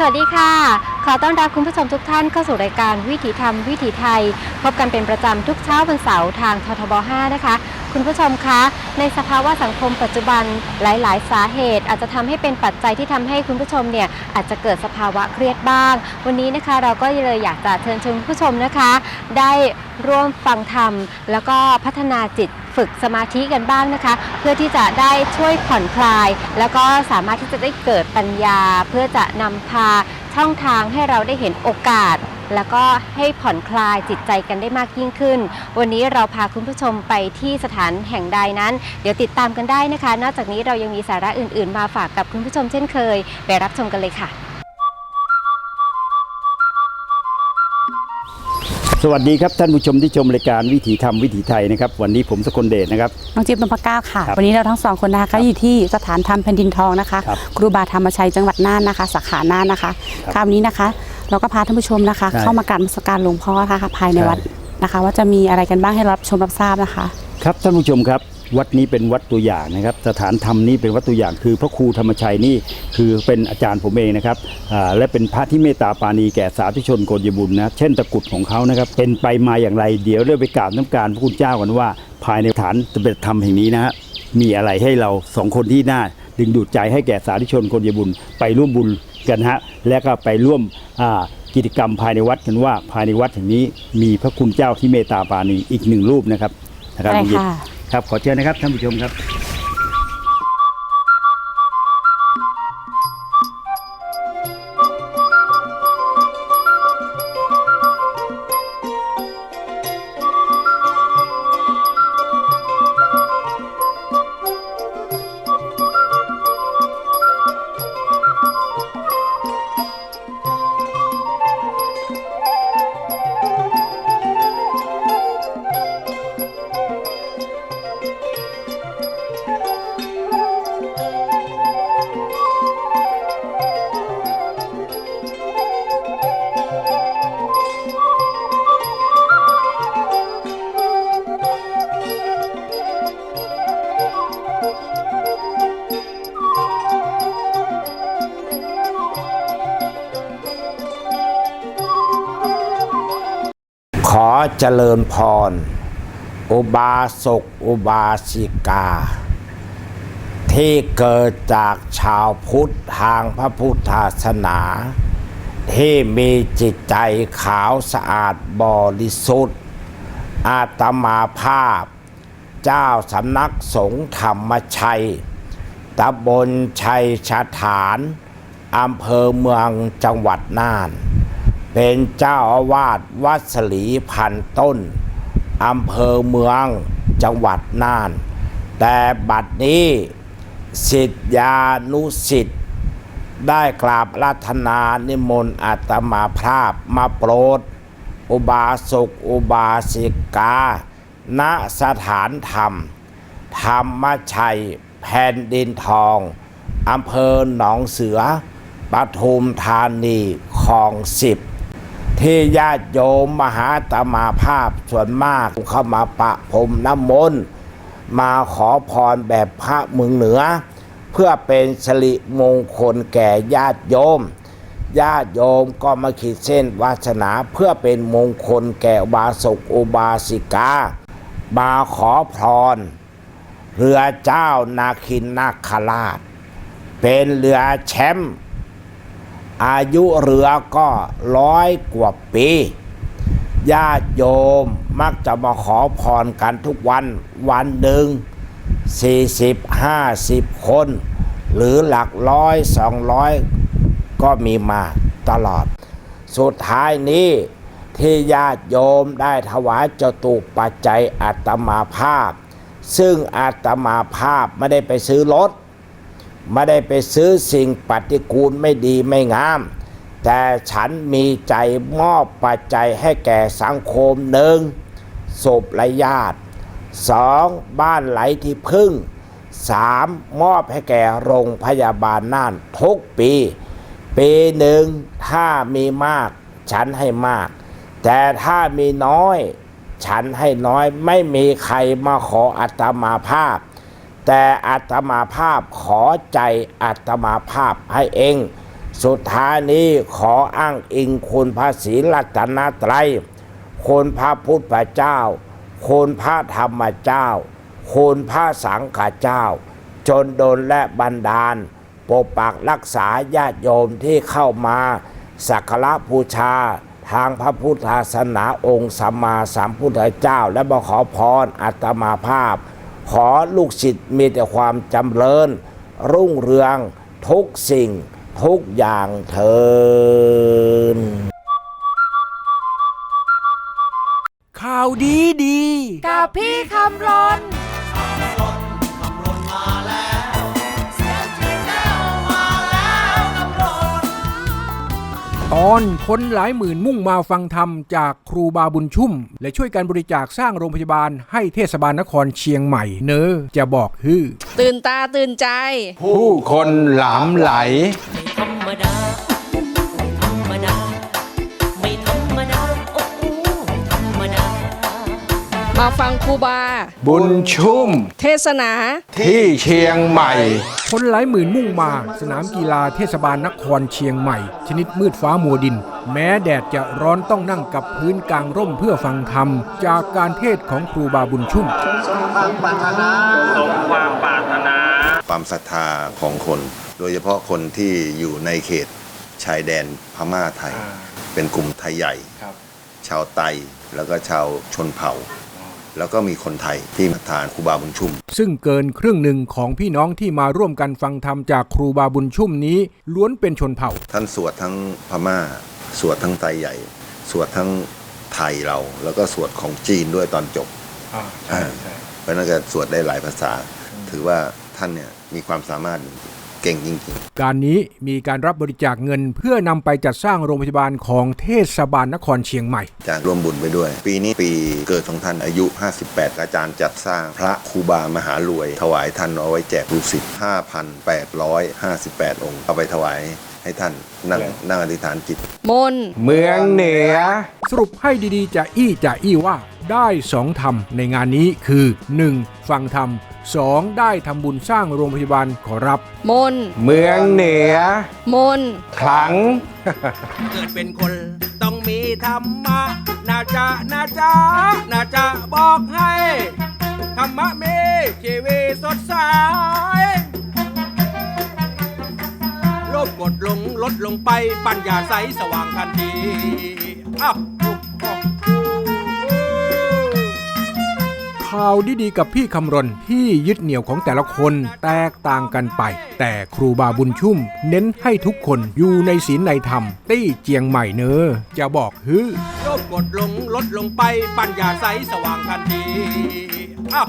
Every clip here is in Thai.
สวัสดีค่ะ ขอต้อนรับคุณผู้ชมทุกท่านเข้าสู่รายการวิถีธรรมวิถีไทย พบกันเป็นประจำทุกเช้าวันเสาร์ทางททบ 5 นะคะ คุณผู้ชมคะ ในสภาวะสังคมปัจจุบันหลาย ๆ สาเหตุ อาจจะทำให้เป็นปัจจัยที่ทำให้คุณผู้ชมเนี่ยอาจจะเกิดสภาวะเครียดบ้าง วันนี้นะคะเราก็เลยอยากจะเชิญชวนคุณผู้ชมนะคะ ได้ร่วมฟังธรรม แล้วก็พัฒนาจิต ฝึกสมาธิกันบ้างนะคะ เพื่อที่จะได้ช่วยผ่อนคลาย แล้วก็สามารถที่จะได้เกิดปัญญา เพื่อจะนำพาช่องทางให้เราได้เห็นโอกาส แล้วก็ให้ผ่อนคลายจิตใจกันได้มากยิ่งขึ้น วันนี้เราพาคุณผู้ชมไปที่สถานแห่งใดนั้น เดี๋ยวติดตามกันได้นะคะ นอกจากนี้เรายังมีสาระอื่น ๆ มาฝากกับคุณผู้ชมเช่นเคย ไปรับชมกันเลยค่ะ สวัสดีครับท่านผู้ชมที่ชมรายการวิถีธรรมวิถีไทยนะครับ วันนี้ผมสกลเดชนะครับ น้องจิ๊บนพเก้าค่ะ ครับวันนี้เราทั้งสองคนนะคะก็อยู่ที่สถานธรรมแผ่นดินทองนะคะครับครูบาธรรมชัยจังหวัดน่านนะคะ สาขาน่านนะคะครับคราวนี้นะคะ เราก็พาท่านผู้ชมนะคะ ใช่เข้ามากราบนมัสการหลวงพ่อนะคะภายในใช่วัดนะคะ ว่าจะมีอะไรกันบ้างให้รับชมรับทราบนะคะ ครับท่านผู้ชมครับ วัดนี้เป็นวัดตัวอย่างนะครับ สถานธรรมนี้เป็นวัดตัวอย่าง คือพระครูธรรมชัยนี่คือเป็นอาจารย์ผมเองนะครับอ่าและเป็นพระที่เมตตาปราณีแก่สาธุชนโกนยบุญนะเช่นตะกรุดของเขานะครับเป็นไปมาอย่างไร เดี๋ยวเราไปกราบน้ำการพระคุณเจ้ากันว่า ภายในฐานปฏิบัติธรรมแห่งนี้นะฮะมีอะไรให้เราสองคนที่น่าดึงดูดใจให้แก่สาธุชนโกนยบุญไปร่วมบุญกันฮะและก็ไปร่วมอ่ากิจกรรมภายในวัดกันว่าภายในวัดแห่งนี้มีพระคุณเจ้าที่เมตตาปราณีอีกหนึ่งรูปนะครับนะครับได้ณหญิงค่ะ ครับขอเชิญนะครับท่านผู้ชมครับ เจริญพร อุบาสกอุบาสิกา ที่เกิดจากชาวพุทธทางพระพุทธศาสนา ที่มีจิตใจขาวสะอาดบริสุทธิ์ อาตมาภาพ เจ้าสำนักสงฆ์ธรรมชัยตำบลชัยชาฐานอำเภอเมืองจังหวัดน่าน เป็นเจ้าอาวาสวัดสลีพันต้นอำเภอเมืองจังหวัดน่าน แต่บัดนี้สิทธยานุสิทธิ์ได้กราบรัตนานิมนต์อาตมาภาพมาโปรด อุบาสกอุบาสิกา ณสถานธรรม ธรรมชัยแผ่นดินทองอำเภอหนองเสือปทุมธานีคลองสิบ ที่ญาติโยมมหาตมาภาพส่วนมากเข้ามาปะพรมน้ำมนต์มาขอพรแบบพระเมืองเหนือ เพื่อเป็นสิริมงคลแก่ญาติโยม ญาติโยมก็มาขีดเส้นวาสนาเพื่อเป็นมงคลแก่บาสกอุบาสิกา มาขอพร เรือเจ้านาคินนาคราช เป็นเรือแชมป์ อายุเรือก็ร้อยกว่าปีญาติโยมมักจะมาขอพรกันทุกวันวันหนึ่ง40 50 คน หรือหลักร้อยสองร้อยก็มีมาตลอด สุดท้ายนี้ที่ญาติโยมได้ถวายเจ้าตุปัจจัยอัตมาภาพ ซึ่งอาตมาภาพไม่ได้ไปซื้อรถ ไม่ได้ไปซื้อสิ่งปฏิกูลไม่ดีไม่งาม แต่ฉันมีใจมอบปัจจัยให้แก่สังคมหนึ่งศพและญาติสองบ้านไหลที่พึ่งสามมอบให้แก่โรงพยาบาลน่านทุกปี ปีหนึ่งถ้ามีมากฉันให้มาก แต่ถ้ามีน้อย ฉันให้น้อยไม่มีใครมาขออัตมาภาพ แต่อัตมาภาพขอใจอัตมาภาพให้เอง สุดท้ายนี้ขออ้างอิงคุณพระศรีรัตนตรัยคุณพระพุทธเจ้า คุณพระธรรมเจ้า คุณพระสังฆเจ้า จนโดนและบันดาล ปกปักรักษาญาติโยมที่เข้ามา สักการะบูชาทางพระพุทธศาสนาองค์สัมมาสัมพุทธเจ้า และมาขอพรอัตมาภาพ ขอลูกศิษย์มีแต่ความจำเริญ รุ่งเรือง ทุกสิ่ง ทุกอย่างเทินข่าวดีดี กับพี่คำรน ตอนคนหลายหมื่นมุ่งมาฟังธรรมจากครูบาบุญชุ่ม และช่วยการบริจาคสร้างโรงพยาบาลให้เทศบาลนครเชียงใหม่เนอจะบอกฮือตื่นตาตื่นใจ ผู้คนหลามไหลไม่ธรรมดา มาฟังครูบา บุญชุ่ม เทศนา ที่เชียงใหม่ คนหลายหมื่นมุ่งมา สนามกีฬาเทศบาลนครเชียงใหม่ ชนิดมืดฟ้ามัวดิน แม้แดดจะร้อนต้องนั่งกับพื้นกลางร่มเพื่อฟังธรรม จากการเทศของครูบาบุญชุ่มความศรัทธาของคน โดยเฉพาะคนที่อยู่ในเขตชายแดนพม่าไทย เป็นกลุ่มไทยใหญ่ชาวไตแล้วก็ชาวชนเผ่า แล้วก็มีคนไทยที่มาทานครูบาบุญชุ่ม ซึ่งเกินครึ่งหนึ่งของพี่น้องที่มาร่วมกันฟังธรรมจากครูบาบุญชุ่มนี้ล้วนเป็นชนเผ่า ท่านสวดทั้งพม่า สวดทั้งไตใหญ่ สวดทั้งไทยเรา แล้วก็สวดของจีนด้วยตอนจบอ่าเพราะฉะนั้นก็สวดได้หลายภาษา ถือว่าท่านเนี่ยมีความสามารถ เก่งจริงๆ การนี้มีการรับบริจาคเงินเพื่อนำไปจัดสร้างโรงพยาบาลของเทศบาลนครเชียงใหม่จะร่วมบุญไปด้วย ปีนี้ปีเกิดของท่านอายุ 58 อาจารย์จัดสร้างพระครูบามหารวย ถวายท่านเอาไว้แจกลูกศิษย์5,858 องค์เอาไปถวาย ให้ท่านนั่งนั่งอธิษฐานจิต มนเมืองเหนือ สรุปให้ดีๆจะอี้จะอี้ว่าได้สองธรรมในงานนี้คือ 1. ฟังธรรม 2. ได้ทำบุญสร้างโรงพยาบาลขอรับ มนเมืองเหนือ มนขลัง เกิดเป็นคนต้องมีธรรมะน่าจะน่าจะน่าจะบอกให้ ธรรมะมีชีวิตสดใสโลภกดลงลดลงไปปัญญาใสสว่างทันทีอ้าวข่าวดีๆกับพี่คำรณที่ยึดเหนี่ยวของแต่ละคนแตกต่างกันไป แต่ครูบาบุญชุ่ม เน้นให้ทุกคนอยู่ในศีลในธรรมตี้เจียงใหม่เนอจะบอกฮือโลภกดลงลดลงไปปัญญาใสสว่างทันทีอ้าว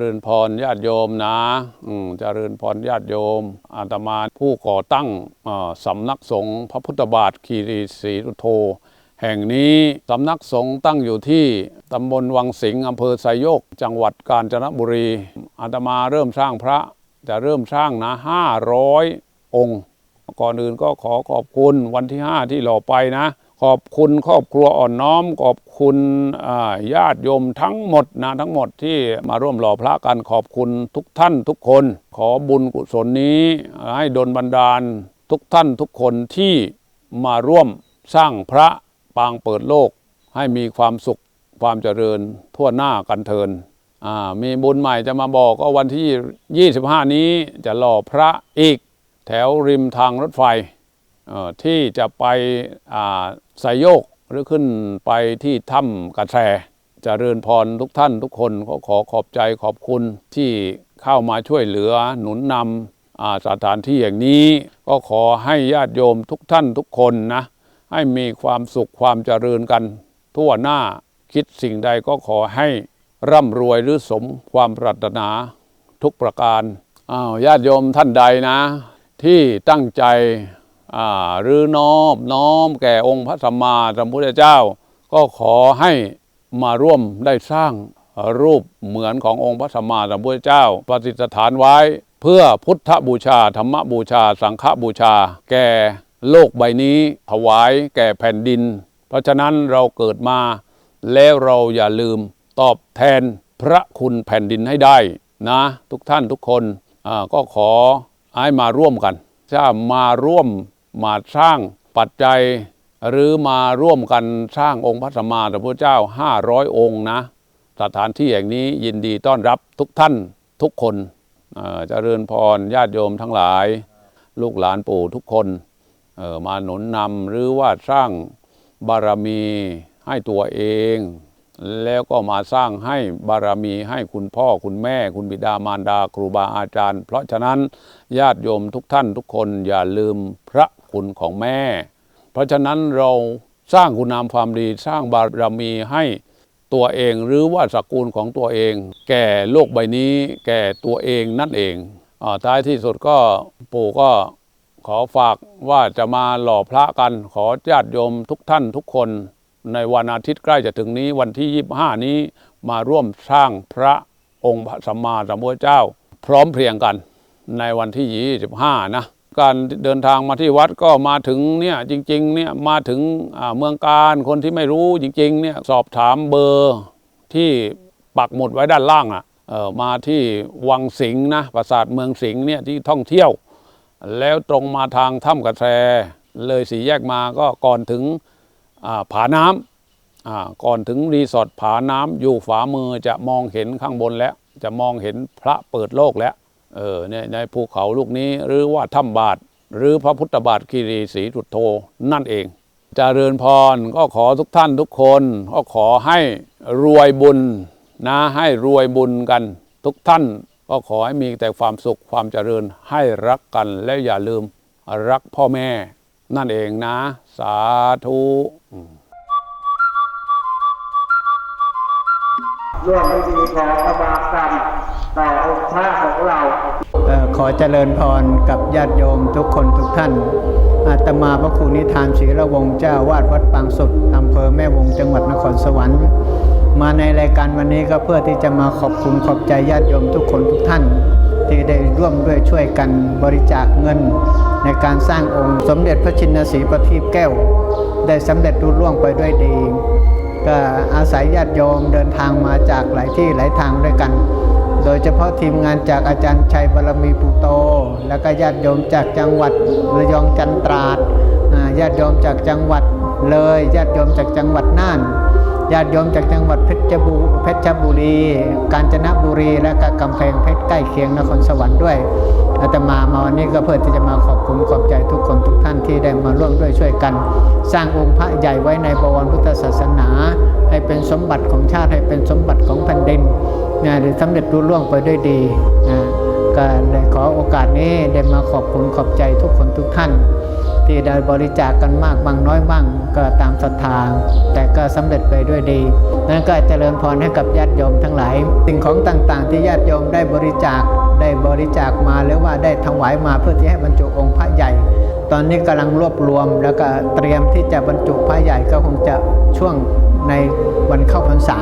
ริญพรญาติโยมนะอืมเจริญพรญาติโยม อาตมาผู้ก่อตั้งสำนักสงฆ์พระพุทธบาทคีรีศรีสุโธแห่งนี้สำนักสงฆ์ตั้งอยู่ที่ตำบลวังสิงห์อำเภอไซโยก จังหวัดกาญจนบุรี อาตมาเริ่มสร้างพระจะเริ่มสร้างนะห้าร้อยองค์ ก่อนอื่นก็ขอขอบคุณวันที่ 5 ที่เราไปนะ ขอบคุณครอบครัวอ่อนน้อม ขอบคุณญาติโยมทั้งหมดนะทั้งหมดที่มาร่วมหล่อพระกันขอบคุณทุกท่านทุกคน ขอบุญกุศลนี้ ให้ดลบันดาลทุกท่านทุกคนที่มาร่วมสร้างพระปางเปิดโลก ให้มีความสุขความเจริญทั่วหน้ากันเทินมีบุญใหม่จะมาบอกก็วันที่ 25 นี้จะหล่อพระอีก แถวริมทางรถไฟ ที่จะไปอ่าไซโยกหรือขึ้นไปที่ถ้ำกระแทรเจะเริญพรทุกท่านทุกคนก็ขอขอบใจขอบคุณที่เข้ามาช่วยเหลือหนุนนำสถานที่อย่างนี้ ก็ขอให้ญาติโยมทุกท่านทุกคนนะ ให้มีความสุขความเจริญกัน ทั่วหน้าคิดสิ่งใดก็ขอให้ร่ำรวยหรือสมความปรารถนาทุกประการอ้าวญาติโยมท่านใดนะ ที่ตั้งใจ หรือน้อมน้อมแก่องค์พระสัมมาสัมพุทธเจ้า ก็ขอให้มาร่วมได้สร้างรูปเหมือนขององค์พระสัมมาสัมพุทธเจ้าประดิษฐานไว้ เพื่อพุทธบูชาธรรมบูชา สังฆบูชา แก่โลกใบนี้ถวายแก่แผ่นดิน เพราะฉะนั้นเราเกิดมา แล้วเราอย่าลืมตอบแทนพระคุณแผ่นดินให้ได้นะ ทุกท่านทุกคนก็ขอให้มาร่วมกันถ้ามาร่วม มาสร้างปัจจัยหรือมาร่วมกันสร้างองค์พระสัมมาสัมพุทธเจ้า 500 องค์นะ สถานที่แห่งนี้ยินดีต้อนรับทุกท่านทุกคนเอ่อเจริญพรญาติโยมทั้งหลาย ลูกหลานปู่ทุกคนมาหนุนนำหรือว่าสร้างบารมีให้ตัวเอง แล้วก็มาสร้างให้บารมีให้คุณพ่อคุณแม่ คุณบิดามารดาครูบาอาจารย์ เพราะฉะนั้นญาติโยมทุกท่านทุกคนอย่าลืมพระ คุณของแม่ เพราะฉะนั้นเราสร้างคุณงามความดีสร้างบารมีให้ตัวเองหรือว่าสกุลของตัวเอง แก่โลกใบนี้ แก่ตัวเองนั่นเองอาท้ายที่สุดก็ปู่ก็ขอฝากว่าจะมาหล่อพระกัน ขอญาติโยมทุกท่านทุกคน ในวันอาทิตย์ใกล้จะถึงนี้วันที่ 25 นี้มาร่วมสร้างพระองค์พระสัมมาสัมพุทธเจ้า พร้อมเพรียงกันในวันที่ 25 นะ การเดินทางมาที่วัดก็มาถึงเนี่ยจริงๆเนี่ยมาถึงเมืองการคนที่ไม่รู้จริงๆเนี่ยสอบถามเบอร์ที่ปักหมุดไว้ด้านล่างอะมาที่วังสิงห์นะปราสาทเมืองสิงห์เนี่ยที่ท่องเที่ยว แล้วตรงมาทางถ้ำกระแทเลยสีแยกมาก็ก่อนถึงอ่าผาน้ำก่อนถึงรีสอร์ทผาน้ำอยู่ฝามือจะมองเห็นข้างบนแล้ว จะมองเห็นพระเปิดโลกแล้ว เออในในภูเขาลูกนี้หรือว่าถ้ำบาท หรือพระพุทธบาทคีรีศรีสุโธนั่นเองจเจริญพรก็ขอทุกท่านทุกคนก็ขอให้รวยบุญนะให้รวยบุญกัน ทุกท่านก็ขอให้มีแต่ความสุขความเจริญให้รักกันและอย่าลืมรักพ่อแม่ นั่นเองนะ สาธุร่วมพิธีขอขมา ต่อองค์พระของเรา ขอเจริญพรกับญาติโยมทุกคนทุกท่าน อาตมาพระครูนิทานศรีระวงเจ้าวาดวัดปางสุดอำเภอแม่วงจังหวัดนครสวรรค์ มาในรายการวันนี้ก็เพื่อที่จะมาขอบคุณขอบใจญาติโยมทุกคนทุกท่าน ที่ได้ร่วมด้วยช่วยกันบริจาคเงิน ในการสร้างองค์สมเด็จพระชินสีประทีปแก้ว ได้สำเร็จรุ่ร่วงไปด้วยดีก็อาศัยญาติโยมเดินทางมาจากหลายที่หลายทางด้วยกัน โดยเฉพาะทีมงานจากอาจารย์ชัยบารมีปุโต แล้วก็ญาติโยมจากจังหวัดระยองจันตราดญาติโยมจากจังหวัดเลยญาติโยมจากจังหวัดน่านญาติโยมจากจังหวัดเพชรบุเพชรบุรี กาญจนบุรี และก็กำแพงเพชรใกล้เคียงนครสวรรค์ด้วยอาตมามาวันนี้ก็เพื่อที่จะมาขอบคุณขอบใจทุกคนทุกท่านที่ได้มาร่วมด้วยช่วยกัน สร้างองค์พระใหญ่ไว้ในบวรพุทธศาสนา ให้เป็นสมบัติของชาติให้เป็นสมบัติของแผ่นดิน นะได้สำเร็จรุ่ร่วงไปด้วยดีนะก็ได้ขอโอกาสนี้ได้มาขอบคุณขอบใจทุกคนทุกท่าน ที่ได้บริจาคกันมากบางน้อยบ้างก็ตามศรัทธาแต่ก็สำเร็จไปด้วยดี นั้นก็เจริญพรให้กับญาติโยมทั้งหลายสิ่งของต่างๆ ที่ญาติโยมได้บริจาคได้บริจาคมาหรือว่าได้ถวายมาเพื่อที่ให้บรรจุองค์พระใหญ่ ตอนนี้กำลังรวบรวมแล้วก็เตรียมที่จะบรรจุพระใหญ่ก็คงจะช่วงในวันเข้าพรรษา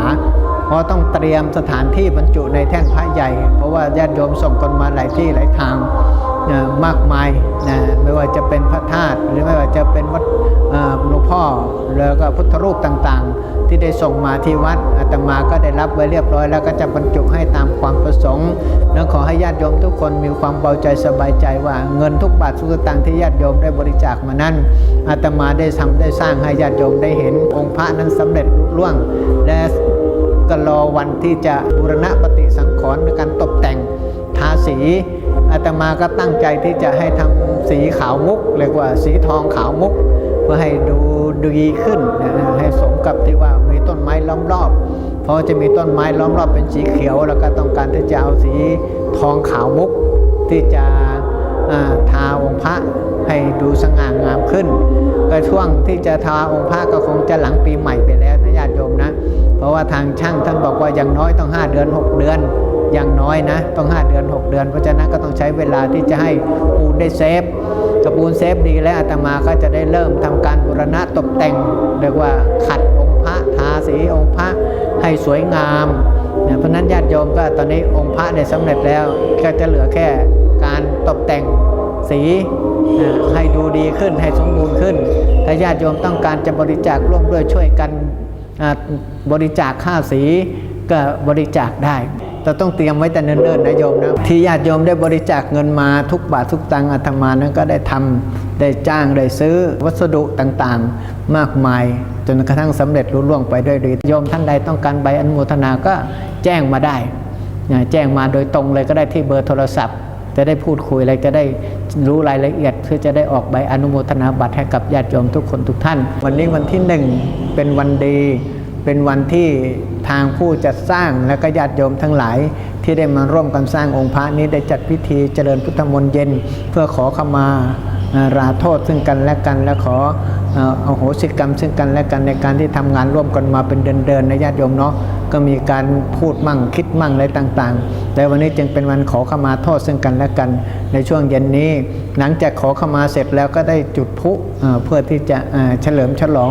เพราะต้องเตรียมสถานที่บรรจุในแท่นพระใหญ่ เพราะว่าญาติโยมส่งกันมาหลายที่หลายทางนะมากมายนะไม่ว่าจะเป็นพระธาตุหรือไม่ว่าจะเป็นวัดหลวงพ่อแล้วก็พุทธรูปต่างๆ ที่ได้ส่งมาที่วัดอาตมาก็ได้รับไว้เรียบร้อย แล้วก็จะบรรจุให้ตามความประสงค์แล้วขอให้ญาติโยมทุกคนมีความเบาใจสบายใจว่าเงินทุกบาททุกสตางค์ที่ญาติโยมได้บริจาคมานั้นอาตมาได้ทำได้สร้างให้ญาติโยมได้เห็นองค์พระนั้นสำเร็จลุล่วงและ ก็รอวันที่จะบูรณะปฏิสังขรณ์การตกแต่งทาสีอาตมาก็ตั้งใจที่จะให้ทำสีขาวมุกเรียกว่าสีทองขาวมุก เพื่อให้ดูดีขึ้นนะให้สมกับที่ว่ามีต้นไม้ล้อมรอบเพราะจะมีต้นไม้ล้อมรอบเป็นสีเขียว แล้วก็ต้องการที่จะเอาสีทองขาวมุก ที่จะทาองค์พระให้ดูสง่างามขึ้นก็ช่วงที่จะทาองค์พระก็คงจะหลังปีใหม่ไปแล้วนะญาติโยม เพราะว่าทางช่างท่านบอกว่าอย่างน้อยต้อง 5 เดือน 6 เดือน อย่างน้อยนะต้อง 5 เดือน 6 เดือน เพราะฉะนั้นก็ต้องใช้เวลาที่จะให้ปูนได้เซฟกระปูนเซฟดีแล้วอาตมาก็จะได้เริ่มทำการบูรณะตกแต่งเรียกว่าขัดองค์พระทาสีองค์พระให้สวยงามเนี่ยเพราะนั้นญาติโยมก็ตอนนี้องค์พระได้สำเร็จแล้วก็จะเหลือแค่การตกแต่งสีให้ดูดีขึ้นให้สมบูรณ์ขึ้นถ้าญาติโยมต้องการจะบริจาคร่วมด้วยช่วยกัน บริจาคค่าสีก็บริจาคได้แต่ต้องเตรียมไว้แต่เนิ่นๆนะโยมนะที่ญาติโยมได้บริจาคเงินมาทุกบาททุกตังค์อาตมานั้นก็ได้ทำได้จ้างได้ซื้อวัสดุต่างๆมากมาย จนกระทั่งสำเร็จรุ่ล่วงไปด้วยดีโยมท่านใดต้องการใบอนุโมทนาก็แจ้งมาได้แจ้งมาโดยตรงเลยก็ได้ที่เบอร์โทรศัพท์ จะได้พูดคุยอะไรจะได้รู้รายละเอียด เพื่อจะได้ออกใบอนุโมทนาบัตรให้กับญาติโยมทุกคนทุกท่าน วันนี้วันที่หนึ่งเป็นวันดี เป็นวันที่ทางผู้จัดสร้างและก็ญาติโยมทั้งหลาย ที่ได้มาร่วมกันสร้างองค์พระนี้ได้จัดพิธีเจริญพุทธมนต์เย็น เพื่อขอขมาอ่าราโทษซึ่งกันและกันและขอเอ่ออโหสิกรรมซึ่งกันและกันในการที่ทำงานร่วมกันมาเป็นเดือนๆนะญาติโยมเนาะ ก็มีการพูดมั่งคิดมั่งอะไรต่างๆ แต่วันนี้จึงเป็นวันขอขมาโทษซึ่งกันและกัน ในช่วงเย็นนี้ หลังจากขอขมาเสร็จแล้วก็ได้จุดพลุเพื่อที่จะเฉลิมฉลอง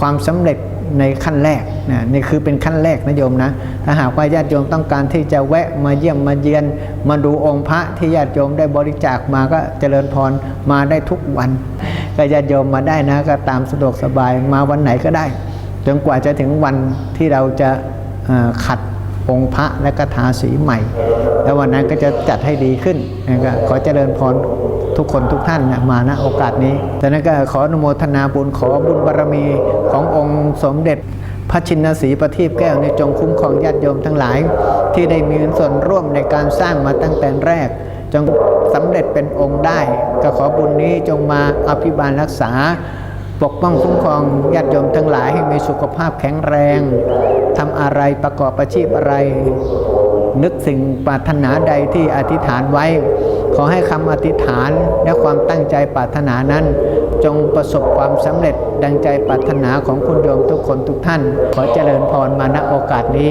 ความสำเร็จในขั้นแรกนะนี่คือเป็นขั้นแรกนะโยมนะถ้าหากว่าญาติโยมต้องการที่จะแวะมาเยี่ยมมาเยียนมาดูองค์พระที่ญาติโยมได้บริจาคมาก็เจริญพรมาได้ทุกวัน ก็ญาติโยมมาได้นะก็ตามสะดวกสบายมาวันไหนก็ได้จนกว่าจะถึงวันที่เราจะ ขัดองค์พระและก็ทาสีใหม่ แล้ววันนั้นก็จะจัดให้ดีขึ้นนะครับขอเจริญพรทุกคนทุกท่านนะมาณโอกาสนี้ดังนั้นก็ขออนุโมทนาบุญขอบุญบารมีขององค์สมเด็จพระชินสีประทีปแก้วในจงคุ้มครองญาติโยมทั้งหลาย ที่ได้มีส่วนร่วมในการสร้างมาตั้งแต่แรก จงสำเร็จเป็นองค์ได้ ก็ขอบุญนี้จงมาอภิบาลรักษา ปกป้องคุ้มครองญาติโยมทั้งหลายให้มีสุขภาพแข็งแรงทำอะไรประกอบอาชีพอะไร นึกสิ่งปรารถนาใดที่อธิษฐานไว้ ขอให้คำอธิษฐานและความตั้งใจปรารถนานั้น จงประสบความสำเร็จดังใจปรารถนาของคุณโยมทุกคนทุกท่าน ขอเจริญพรมาณโอกาสนี้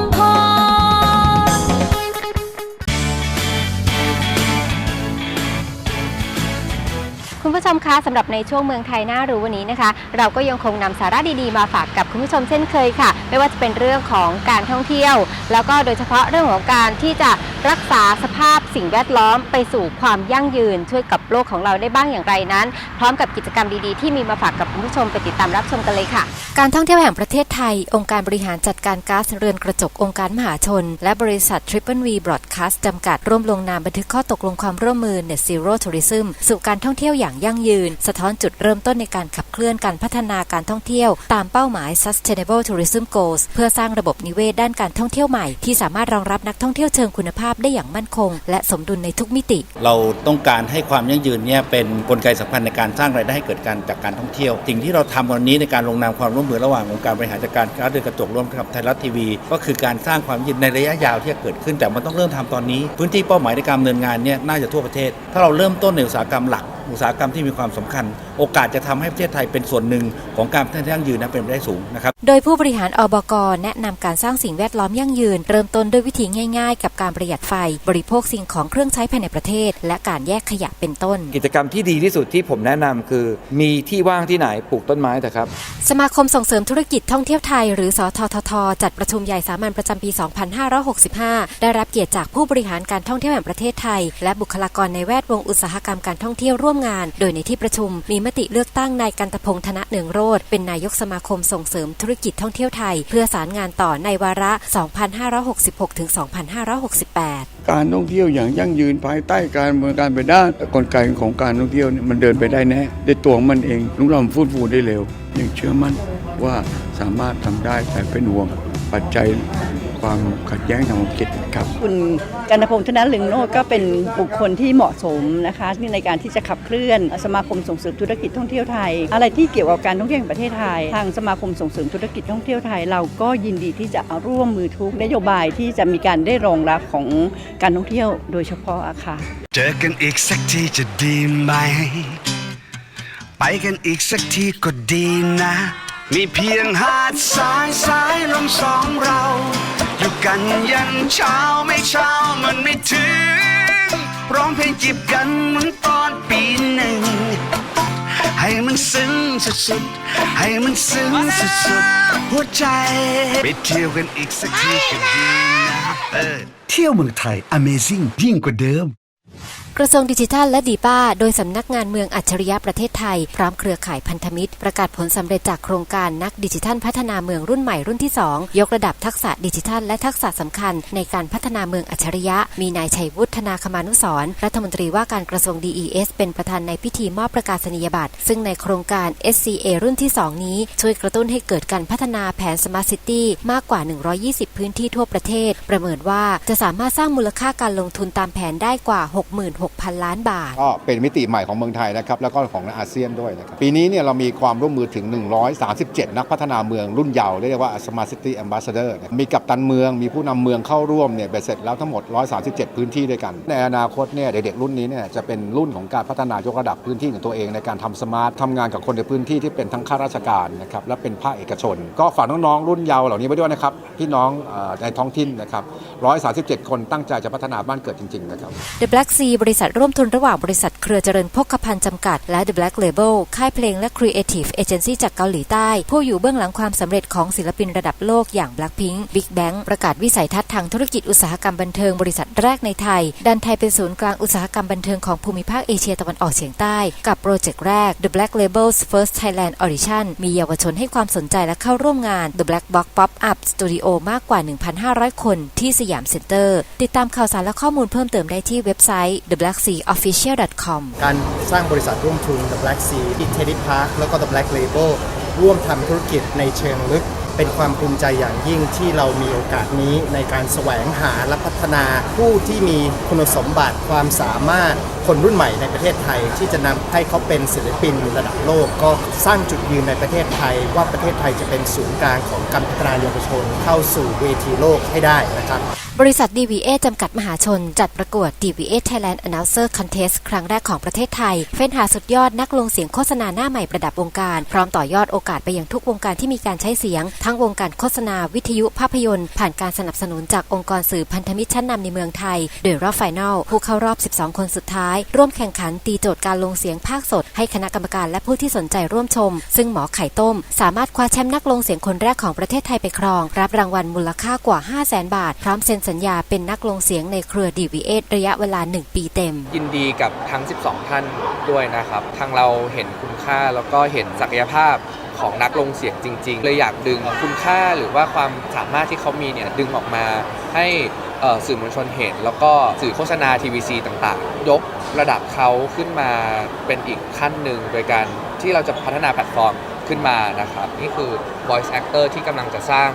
ชมคะสำหรับในช่วงเมืองไทยน่ารู้วันนี้นะคะ เราก็ยังคงนำสาระดีๆมาฝากกับคุณผู้ชมเช่นเคยค่ะ ไม่ว่าจะเป็นเรื่องของการท่องเที่ยว แล้วก็โดยเฉพาะเรื่องของการที่จะรักษาสาพสิ่งแวดล้อมไปสู่ความยั่งยืนช่วยกับโลกของเราได้บ้างอย่างไรนั้น พร้อมกับกิจกรรมดีๆที่มีมาฝากกับคุณผู้ชมไปติดตามรับชมกันเลยค่ะ การท่องเที่ยวแห่งประเทศไทย องค์การบริหารจัดการก๊าซเรือนกระจกองค์การมหาชน และบริษัท Triple V Broadcast จำกัดร่วมลงนามบันทึกข้อตกลงความร่วมมือ Net Zero Tourism สู่การท่องเที่ยวอย่างยั่งยืน สะท้อนจุดเริ่มต้นในการขับเคลื่อนการพัฒนาการท่องเที่ยว ตามเป้าหมาย Sustainable Tourism Goals เพื่อสร้างระบบนิเวศด้านการท่องเที่ยวใหม่ที่สามารถรองรับนักท่องเที่ยวเชิงคุณภาพได้อย่างมั่นคงและสมดุลในทุกมิติ เราต้องการให้ความยั่งยืนเนี่ยเป็นกลไกสำคัญในการสร้างรายได้ให้เกิดการจากการท่องเที่ยว สิ่งที่เราทำวันนี้ในการลงนามความร่วมมือระหว่างองค์การบริหารจัดการก๊าซเรือนกระจกร่วมกับไทยรัฐทีวี ก็คือการสร้างความยืนในระยะยาวที่จะเกิดขึ้นแต่มันต้องเริ่มทำตอนนี้ พื้นที่เป้าหมายในการดำเนินงานเนี่ยน่าจะทั่วประเทศ ถ้าเราเริ่มต้นในอุตสาหกรรมหลัก อุตสาหกรรมที่มีความสำคัญ โอกาสจะทำให้ประเทศไทยเป็นส่วนหนึ่งของการพัฒนาที่ยั่งยืนนั้นเป็นไปได้สูงนะครับโดยผู้บริหารอบกแนะนำการสร้างสิ่งแวดล้อมยั่งยืน เริ่มต้นด้วยวิธีง่าย ๆ กับการประหยัดไฟ บริโภคสิ่งของเครื่องใช้ภายในประเทศ และการแยกขยะเป็นต้น กิจกรรมที่ดีที่สุดที่ผมแนะนำคือ มีที่ว่างที่ไหนปลูกต้นไม้เถอะครับ สมาคมส่งเสริมธุรกิจท่องเที่ยวไทย หรือสทททจัดประชุมใหญ่สามัญประจำปี 2565 ได้รับเกียรติจากผู้บริหารการท่องเที่ยวแห่งประเทศไทย และบุคลากรในแวดวงอุตสาหกรรมการท่องเที่ยวร่วมงาน โดยในที่ประชุมมีมติเลือกตั้งนายกันตพงษ์ธนะเนืองโรธเป็นนายกสมาคมส่งเสริมธุรกิจท่องเที่ยวไทย เพื่อสารงานต่อในวาระ 2566-2568 การท่องเที่ยวอย่างยั่งยืนภายใต้การเมืองการไปด้านกลไกของการท่องเที่ยวเนี่ยมันเดินไปได้แน่ได้ตัวงมันเองลุงลำฟูดฟูได้เร็วยังเชื่อมั่นว่าสามารถทำได้แต่เป็นห่วงปัจจัย ความขัดแย้งทางความคิดครับ คุณกันตพงษ์ธนลึงโนดก็เป็นบุคคลที่เหมาะสมนะคะที่ในการที่จะขับเคลื่อนสมาคมส่งเสริมธุรกิจท่องเที่ยวไทย อะไรที่เกี่ยวกับการท่องเที่ยวแห่งประเทศไทย ทางสมาคมส่งเสริมธุรกิจท่องเที่ยวไทย เราก็ยินดีที่จะร่วมมือทุกนโยบายที่จะมีการได้รองรับของการท่องเที่ยวโดยเฉพาะอะค่ะเจอกันอีกสักทีจะดีไหม ไปกันอีกสักทีก็ดีนะ มีเพียงหาดสายสายลมสองเรา อยู่กันยันเช้าไม่เช้ามันไม่ถึง ร้องเพลงจีบกันเหมือนตอนปีหนึ่ง ให้มันซึ้งสุดๆให้มันซึ้งสุดๆหัวใจ ไปเที่ยวกันอีกสักทีก็ดีนะเออ เที่ยวเมืองไทย Amazing ยิ่งกว่าเดิม ระทรวงดิจิทัลและดีป้า โดยสำนักงานเมืองอัจฉริยะประเทศไทย พร้อมเครือข่ายพันธมิตร ประกาศผลสำเร็จจากโครงการนักดิจิทัลพัฒนาเมืองรุ่นใหม่รุ่นที่ 2 ยกระดับทักษะดิจิทัลและทักษะสำคัญ ในการพัฒนาเมืองอัจฉริยะ มีนายชัยวุฒนาคมานุสรรัฐมนตรีว่าการกระทรวง DES เป็นประธานในพิธีมอบประกาศนียบัตร ซึ่งในโครงการ SCA รุ่นที่ 2 นี้ ช่วยกระตุ้นให้เกิดการพัฒนาแผน Smart City มากกว่า 120 พื้นที่ทั่วประเทศ ประเมินว่าจะสามารถสร้างมูลค่าการลงทุนตามแผนได้กว่า66,000 ล้านบาท ก็เป็นมิติใหม่ของเมืองไทยนะครับแล้วก็ของอาเซียนด้วยนะครับปีนี้เนี่ยเรามีความร่วมมือถึง 137 นักพัฒนาเมืองรุ่นเยาว์เรียกว่า Smart City Ambassador เนี่ยมีกัปตันเมืองมีผู้นำเมืองเข้าร่วมเนี่ยเบ็ดเสร็จแล้วทั้งหมด 137 พื้นที่ด้วยกัน ในอนาคตเนี่ยเด็กๆรุ่นนี้เนี่ยจะเป็นรุ่นของการพัฒนายกระดับพื้นที่ของตัวเองในการทำสมาร์ททำงานกับคนในพื้นที่ที่เป็นทั้งข้าราชการนะครับและเป็นภาคเอกชน ก็ฝากน้องๆรุ่นเยาว์เหล่านี้ไว้ด้วยนะครับพี่น้องเอ่อในท้องถิ่นนะครับ137 คนตั้งใจจะพัฒนาบ้านเกิดจริงๆนะครับ The Black Sea บริษัทร่วมทุนระหว่างบริษัทเครือเจริญพกพันธ์จำกัด และ The Black Label ค่ายเพลงและ Creative Agency จากเกาหลีใต้ ผู้อยู่เบื้องหลังความสำเร็จของศิลปินระดับโลกอย่าง Blackpink Big Bang ประกาศวิสัยทัศน์ทางธุรกิจอุตสาหกรรมบันเทิงบริษัทแรกในไทย ดันไทยเป็นศูนย์กลางอุตสาหกรรมบันเทิงของภูมิภาคเอเชียตะวันออกเฉียงใต้ กับโปรเจกต์แรก The Black Label's First Thailand Audition มีเยาวชนให้ความสนใจและเข้าร่วมงาน The Black Box Pop Up Studio มากกว่า 1,500 คนที่สยามเซ็นเตอร์ ติดตามข่าวสารและข้อมูลเพิ่มเติมได้ที่เว็บไซต์ blackseaofficial.com การสร้างบริษัทร่วมทุน The Black Sea ที่ Teddy Park แล้วก็ The Black Label ร่วมทำธุรกิจในเชิงลึก เป็นความภูมิใจอย่างยิ่งที่เรามีโอกาสนี้ในการแสวงหาและพัฒนาผู้ที่มีคุณสมบัติความสามารถคนรุ่นใหม่ในประเทศไทย ที่จะนำให้เขาเป็นศิลปินระดับโลก ก็สร้างจุดยืนในประเทศไทย ว่าประเทศไทยจะเป็นศูนย์กลางของการพัฒนาเยาวชน เข้าสู่เวทีโลกให้ได้นะครับบริษัท DVA จำกัดมหาชน จัดประกวด DVA Thailand Announcer Contest ครั้งแรกของประเทศไทย เฟ้นหาสุดยอดนักลงเสียงโฆษณาหน้าใหม่ประดับวงการ พร้อมต่อยอดโอกาสไปยังทุกวงการที่มีการใช้เสียง ทั้งวงการโฆษณาวิทยุภาพยนตร์ ผ่านการสนับสนุนจากองค์กรสื่อพันธมิตรชั้นนำในเมืองไทย โดยรอบไฟนอลผู้เข้ารอบ 12 คนสุดท้าย ร่วมแข่งขันตีโจทย์การลงเสียงภาคสด ให้คณะกรรมการและผู้ที่สนใจร่วมชม ซึ่งหมอไข่ต้ม สามารถคว้าแชมป์นักลงเสียงคนแรกของประเทศไทยไปครอง รับรางวัลมูลค่ากว่า 5 0 0 0 0 0 บาท พร้อมเซ็นสัญญาเป็นนักลงเสียงในเครือ DVS ระยะเวลา 1 ปีเต็ม ยินดีกับทั้ง 12 ท่านด้วยนะครับ ทางเราเห็นคุณค่าแล้วก็เห็นศักยภาพของนักลงเสียงจริง ๆ เลยอยากดึงคุณค่าหรือว่าความสามารถที่เขามีเนี่ยดึงออกมาให้สื่อมวลชนเห็น แล้วก็สื่อโฆษณา TVC ต่างๆ ยกระดับเขาขึ้นมาเป็นอีกขั้นหนึ่งโดยการที่เราจะพัฒนาแพลตฟอร์มขึ้นมานะครับ นี่คือ voice actor ที่กำลังจะสร้าง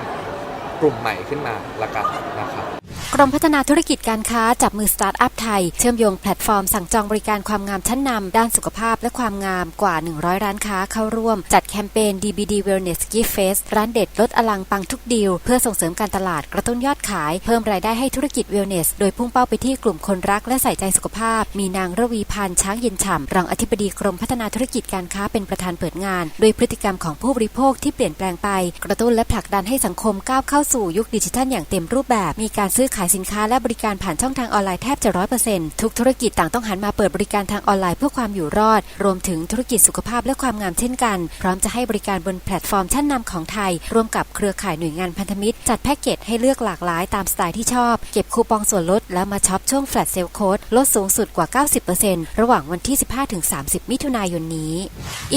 กลุ่มใหม่ขึ้นมาละกันนะครับ กรมพัฒนาธุรกิจการค้าจับมือสตาร์ทอัพไทย เชื่อมโยงแพลตฟอร์มสั่งจองบริการความงามชั้นนำด้านสุขภาพและความงามกว่า 100 ร้านค้าเข้าร่วม จัดแคมเปญ DBD Wellness Gift Fest ร้านเด็ดลดอลังปังทุกดีล เพื่อส่งเสริมการตลาดกระตุ้นยอดขาย เพิ่มรายได้ให้ธุรกิจ Wellness โดยพุ่งเป้าไปที่กลุ่มคนรักและใส่ใจสุขภาพ มีนางระวีพันธ์ช้างเย็นฉ่ำรองอธิบดีกรมพัฒนาธุรกิจการค้าเป็นประธานเปิดงาน โดยพฤติกรรมของผู้บริโภคที่เปลี่ยนแปลงไป กระตุ้นและผลักดันให้สังคมก้าวเข้าสู่ยุคดิจิทัลอย่างเต็มรูปแบบมีการซื้อขายสินค้าและบริการผ่านช่องทางออนไลน์แทบจะร้อยเปอร์เซ็นต์ทุกธุรกิจต่างต้องหันมาเปิดบริการทางออนไลน์เพื่อความอยู่รอด รวมถึงธุรกิจสุขภาพและความงามเช่นกัน พร้อมจะให้บริการบนแพลตฟอร์มชั้นนำของไทย ร่วมกับเครือข่ายหน่วยงานพันธมิตร จัดแพ็กเกจให้เลือกหลากหลายตามสไตล์ที่ชอบ เก็บคูปองส่วนลดแล้วมาช็อปช่วงแฟลชเซลโค้ดลดสูงสุดกว่า 90%ระหว่างวันที่ 15-30 มิถุนายนนี้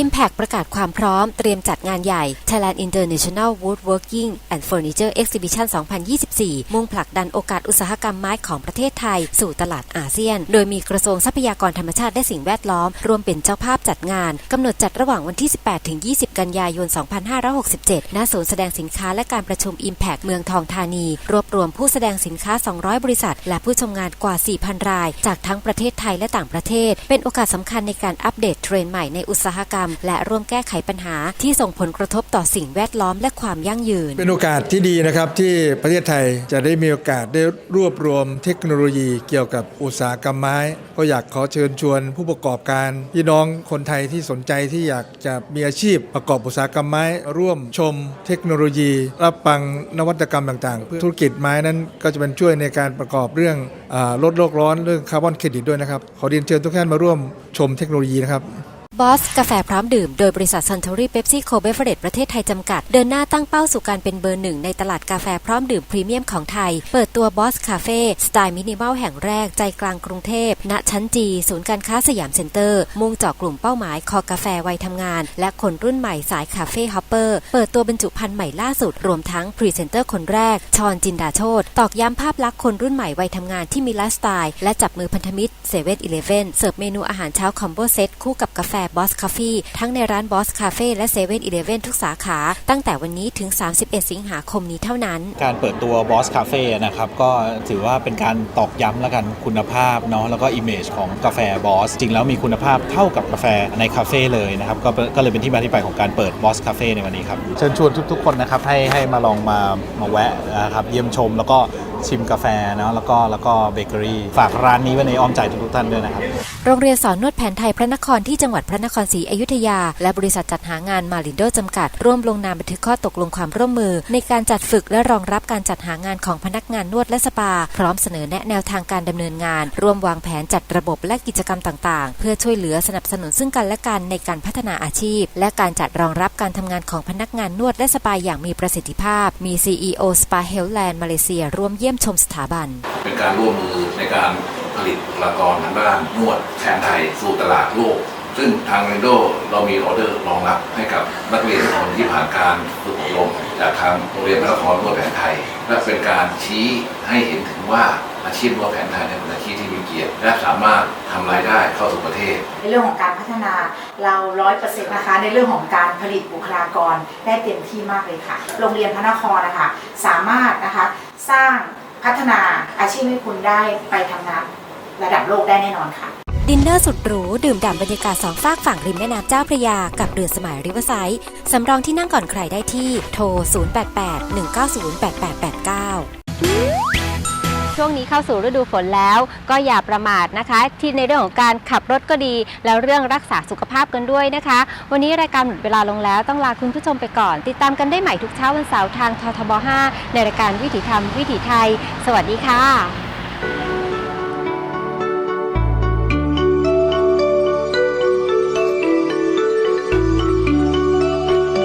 Impact ประกาศความพร้อมเตรียมจัดงานใหญ่ Thailand International Woodworking and Furniture Exhibition 2024 มุ่งผลักดันโอกกาสอุตสาหกรรมไม้ของประเทศไทย สู่ตลาดอาเซียน โดยมีกระทรวงทรัพยากรธรรมชาติและสิ่งแวดล้อมรวมเป็นเจ้าภาพจัดงานกำหนดจัดระหว่างวันที่ 18ถึง20 กันยายน 2567 ณ ศูนย์แสดงสินค้าและการประชุม Impact เมืองทองธานี รวบรวมผู้แสดงสินค้า 200 บริษัท และผู้ชมงานกว่า 4,000 ราย จากทั้งประเทศไทยและต่างประเทศ เป็นโอกาสสำคัญในการอัปเดตเทรนด์ใหม่ในอุตสาหกรรม และร่วมแก้ไขปัญหา ที่ส่งผลกระทบต่อสิ่งแวดล้อมและความยั่งยืน เป็นโอกาสที่ดีนะครับที่ประเทศไทยจะได้มีโอกาสได้รวบรวมเทคโนโลยีเกี่ยวกับอุตสาหกรรมไม้ ก็อยากขอเชิญชวนผู้ประกอบการพี่น้องคนไทยที่สนใจที่อยากจะมีอาชีพประกอบอุตสาหกรรมไม้ ร่วมชมเทคโนโลยี รับฟังนวัตกรรมต่างๆเพื่อธุรกิจไม้นั้นก็จะเป็นช่วยในการประกอบเรื่องอลดโลกร้อนเรื่องคาร์บอนเครดิตด้วยนะครับขอเรียนเชิญทุกท่านมาร่วมชมเทคโนโลยีนะครับ บอส กาแฟพร้อมดื่ม โดยบริษัทซัน t อรี่เบปซี่โคเบเฟเรตประเทศไทยจำกัด เดินหน้าตั้งเป้าสู่การเป็นเบอร์หนึ่งในตลาดกาแฟพร้อมดื่มพรีเมียมของไทย เปิดตัวบอสคาเฟ่สไตล์มินิมอลแห่งแรกใจกลางกรุงเทพ ณ ชั้นจี ศูนย์การค้าสยามเซ็นเตอร์ มุ่งเจาะกลุ่มเป้าหมาย คอกาแฟวัยทำงาน และคนรุ่นใหม่สายคาเฟ่ฮอปเปอร์ เปิดตัวบรรจุภัณฑ์ใหม่ล่าสุด รวมทั้งพรีเซนเตอร์คนแรก ชอนจินดาโชตตอกย้ำภาพลักษณ์คนรุ่นใหม่วัยทำงานที่มีไลฟ์สไตล์และจับมือพันธมิตรเซเว่นอีเลฟเว่นเสิร์ฟเมนูอาหารเช้าคอมโบเซตคู่กับกาแฟบอสคาเฟ่ทั้งในร้านบอสคาเฟ่และเซเว่นอีเลฟเว่นทุกสาขา ตั้งแต่วันนี้ถึง 31 สิงหาคมนี้เท่านั้น การเปิดตัว Boss Cafe นะครับ ก็ถือว่าเป็นการตอกย้ำแล้วกันคุณภาพเนาะแล้วก็ Image ของกาแฟ Boss จริงแล้วมีคุณภาพเท่ากับกาแฟในคาเฟ่เลยนะครับก็ก็เลยเป็นที่มาที่ไปของการเปิด Boss Cafe ในวันนี้ครับเชิญชวนทุกๆคนนะครับให้ให้มาลองมามาแวะนะครับเยี่ยมชมแล้วก็ ชิมกาแฟเนาะแล้วก็แล้วก็เบเกอรี่ ฝากร้านนี้ไว้ในอ้อมใจทุกท่านด้วยนะครับ โรงเรียนสอนนวดแผนไทยพระนครที่จังหวัดพระนครศรีอยุธยา และบริษัทจัดหางานมาลินโดจำกัด ร่วมลงนามบันทึกข้อตกลงความร่วมมือ ในการจัดฝึกและรองรับการจัดหางานของพนักงานนวดและสปา พร้อมเสนอแนะแนวทางการดำเนินงาน ร่วมวางแผนจัดระบบและกิจกรรมต่าง ๆ เพื่อช่วยเหลือสนับสนุนซึ่งกันและกันในการพัฒนาอาชีพ และการจัดรองรับการทำงานของพนักงานนวดและสปาอย่างมีประสิทธิภาพ มี CEO Spa Healthland มาเลเซียร่วมเยี่ยมชมสถาบัน เป็นการร่วมมือในการผลิตบุคลากรทางด้านนวดแผนไทยสู่ตลาดโลก ซึ่งทางเรนโดเรามีออเดอร์รองรับให้กับนักเรียนทุกคนที่ผ่านการฝึกอบรมจากทางโรงเรียนพระนครนวดแผนไทย และเป็นการชี้ให้เห็นถึงว่าอาชีพนวดแผนไทยเนี่ยเป็นอาชีพที่มีเกียรติและสามารถทำรายได้เข้าสู่ประเทศ ในเรื่องของการพัฒนาเราร้อยเปอร์เซ็นต์นะคะในเรื่องของการผลิตบุคลากรได้เต็มที่มากเลยค่ะ โรงเรียนพระนครนะคะสามารถนะคะสร้าง พัฒนาอาชีพให้คุณได้ไปทำงานระดับโลกได้แน่นอนค่ะ ดินเนอร์สุดหรู ดื่มด่ำบรรยากาศสองฝากฝั่งริมแม่น้ำเจ้าพระยา กับเรือสมัยริเวอร์ไซด์สำรองที่นั่งก่อนใครได้ที่โทร 088-190-8889 ช่วงนี้เข้าสู่ฤดูฝนแล้ว ก็อย่าประมาทนะคะ ที่ในเรื่องของการขับรถก็ดี แล้วเรื่องรักษาสุขภาพกันด้วยนะคะ วันนี้รายการหมดเวลาลงแล้วต้องลาคุณผู้ชมไปก่อน ติดตามกันได้ใหม่ทุกเช้าวันเสาร์ทางททบ 5 ในรายการวิถีธรรมวิถีไทย สวัสดีค่ะ